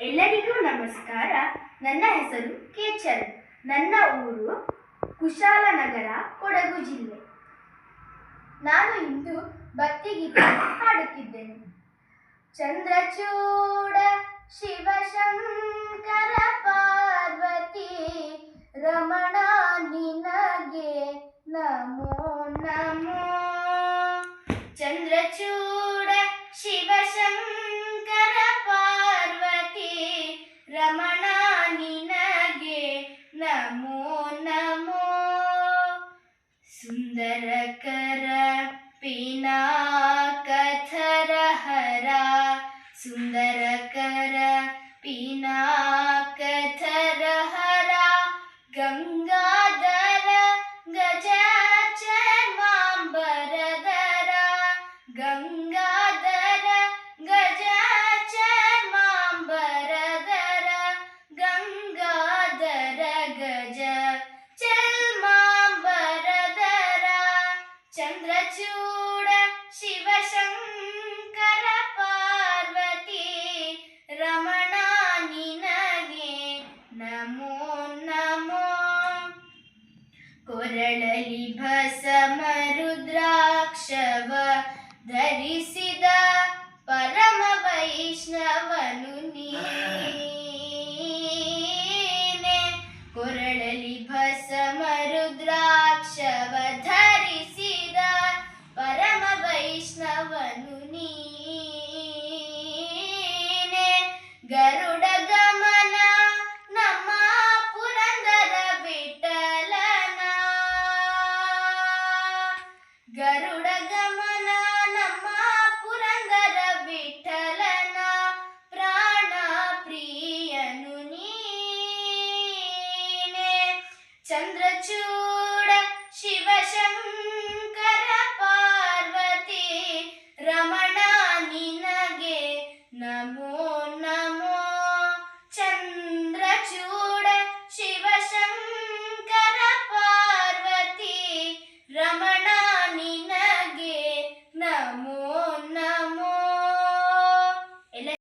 ಎಲ್ಲರಿಗೂ ನಮಸ್ಕಾರ. ನನ್ನ ಹೆಸರು ಕೇಚರ್ ನನ್ನ ಊರು ಕುಶಾಲನಗರ, ಕೊಡಗು ಜಿಲ್ಲೆ. ನಾನು ಇಂದು ಭಕ್ತಿಗೀತೆ ಹಾಡುತ್ತಿದ್ದೇನೆ. ಚಂದ್ರಚೂಡ, ಶಿವಶಂಕರ, ಪಾರ್ವತಿ, ರಮಣ ನಿನಗೆ ನಮೋ ನಮೋ. ಚಂದ್ರಚೂಡ ಶಿವಶಂಕರ सुन्दरकर कथरहरा सुन्दर कर पीना कथरहरा गङ्ग ಕೊರಳಲಿ ಭಸಮ ರುದ್ರಾಕ್ಷವ ಧರಿಸಿದ ಪ್ರಿಯನು ನೀನೆ ಚಂದ್ರಚೂಡ